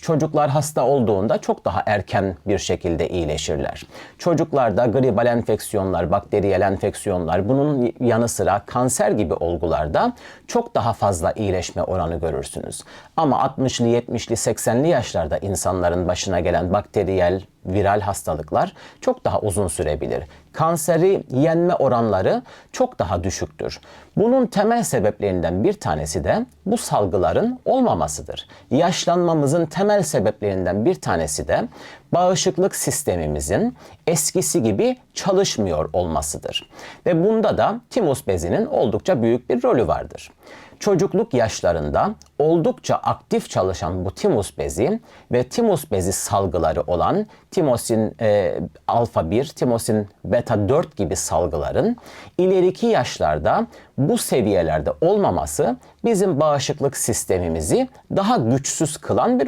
Çocuklar hasta olduğunda çok daha erken bir şekilde iyileşirler. Çocuklarda gribal enfeksiyonlar, bakteriyel enfeksiyonlar, bunun yanı sıra kanser gibi olgularda çok daha fazla iyileşme oranı görürsünüz. Ama 60'lı, 70'li, 80'li yaşlarda insanların başına gelen bakteriyel, viral hastalıklar çok daha uzun sürebilir. Kanseri yenme oranları çok daha düşüktür. Bunun temel sebeplerinden bir tanesi de bu salgıların olmamasıdır. Yaşlanmamızın temel sebeplerinden bir tanesi de bağışıklık sistemimizin eskisi gibi çalışmıyor olmasıdır. Ve bunda da timus bezinin oldukça büyük bir rolü vardır. Çocukluk yaşlarında oldukça aktif çalışan bu timus bezi ve timus bezi salgıları olan timosin e, alfa 1, timosin beta 4 gibi salgıların ileriki yaşlarda bu seviyelerde olmaması bizim bağışıklık sistemimizi daha güçsüz kılan bir